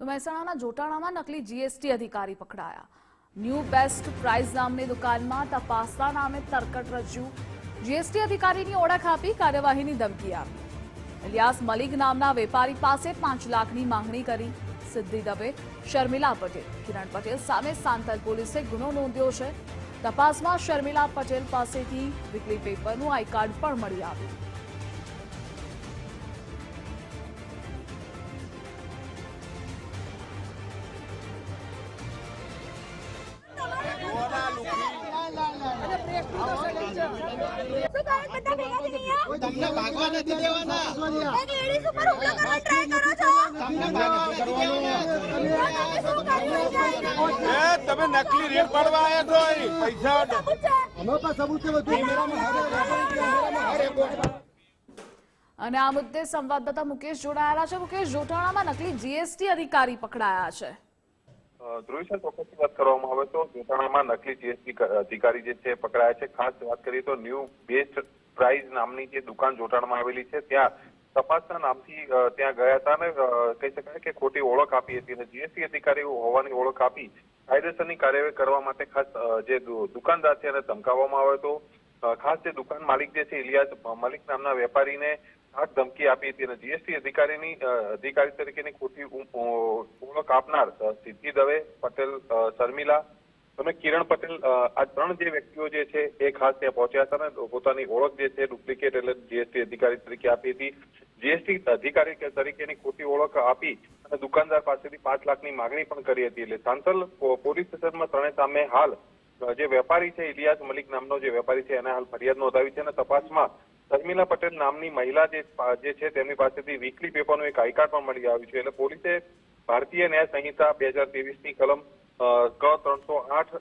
તો મહેસાણાના જોટાણામાં નકલી જીએસટી અધિકારી પકડાયા. ન્યૂ બેસ્ટ પ્રાઇઝ નામની દુકાનમાં તપાસના નામે તરકટ રજૂ જીએસટી અધિકારીની ઓળખ આપી કાર્યવાહીની ધમકી આપી. ઇલિયાસ મલિક નામના વેપારી પાસે પાંચ લાખની માંગણી કરી. સિદ્ધિ દવે, શર્મિલા પટેલ, કિરણ પટેલ સામે સાંતલ પોલીસે ગુનો નોંધ્યો છે. તપાસમાં શર્મિલા પટેલ પાસેથી વીકલી પેપરનું આઈ કાર્ડ પણ મળી આવ્યું. તમને ભાગવા નથી દેવાના. એક લેડીઝ ઉપર હુમલો કરવા ટ્રાય કરો છો તમને ભાગવા નથી દેવાના તમે નકલી રેટ પાડવા આવ્યા છો પૈસા અમારા પાસે સબૂત છે બધું. અને આ મુદ્દે સંવાદદાતા મુકેશ જોડાયેલા છે. મુકેશ જોટાણામાં નકલી જીએસટી અધિકારી પકડાયા છે. ધ્રુવી સર વાત કરવામાં આવે તો મહેસાણામાં નકલી જીએસટી અધિકારી જે છે પકડાયા છે. ખાસ વાત કરીએ તો ન્યૂ બેસ્ટ પ્રાઇઝ નામની જે દુકાન જોટાણમાં આવેલી છે, ત્યાં તપાસના નામથી ત્યાં ગયા હતા અને કહી શકાય કે ખોટી ઓળખ આપી હતી અને જીએસટી અધિકારી હોવાની ઓળખ આપી કાયદેસરની કાર્યવાહી કરવા માટે ખાસ જે દુકાનદાર છે એને ધમકાવવામાં આવ્યો હતો. ખાસ જે દુકાન માલિક જે છે, ઇલિયાસ મલિક નામના વેપારીને આગ ધમકી આપી હતી અને જીએસટી અધિકારીની અધિકારી તરીકેની ખોટી ઓળખ આપનાર સિદ્ધિ દવે, પટેલ શર્મિલા અને કિરણ પટેલ આ ત્રણ જે વ્યક્તિઓ જે છે એ ખાસ ત્યાં પહોંચ્યા હતા અને પોતાની ઓળખ જે છે ડુપ્લિકેટ એટલે જીએસટી અધિકારી તરીકે આપી હતી. જીએસટી અધિકારી તરીકેની ખોટી ઓળખ આપી અને દુકાનદાર પાસેથી પાંચ લાખની માગણી પણ કરી હતી. એટલે સાંસલ પોલીસ સ્ટેશનમાં ત્રણે સામે હાલ જે વેપારી છે, ઇલિયાસ મલિક નામનો જે વેપારી છે, એને હાલ ફરિયાદ નોંધાવી છે અને તપાસમાં શર્મિલા પટેલ નામની મહિલા જે છે તેમની પાસેથી વીકલી પેપરનું એક આઈકાર્ડ પણ મળી આવ્યું છે. એટલે પોલીસે ભારતીય ન્યાય સંહિતા બે હજારની કલમ ક ત્રણસો આઠ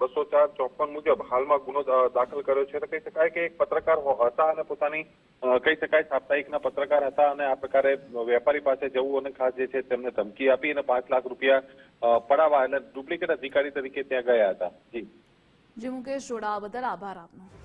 બસો ચાર ચોપન મુજબ હાલમાં ગુનો દાખલ કર્યો છે. કહી શકાય કે એક પત્રકાર હતા અને પોતાની કહી શકાય સાપ્તાહિકના પત્રકાર હતા અને આ પ્રકારે વેપારી પાસે જવું અને ખાસ જે છે તેમને ધમકી આપી અને પાંચ લાખ રૂપિયા પડાવવા એટલે ડુપ્લિકેટ અધિકારી તરીકે ત્યાં ગયા હતા. જી. જી મુકેશ જોડાવા બદલ આભાર આપનો.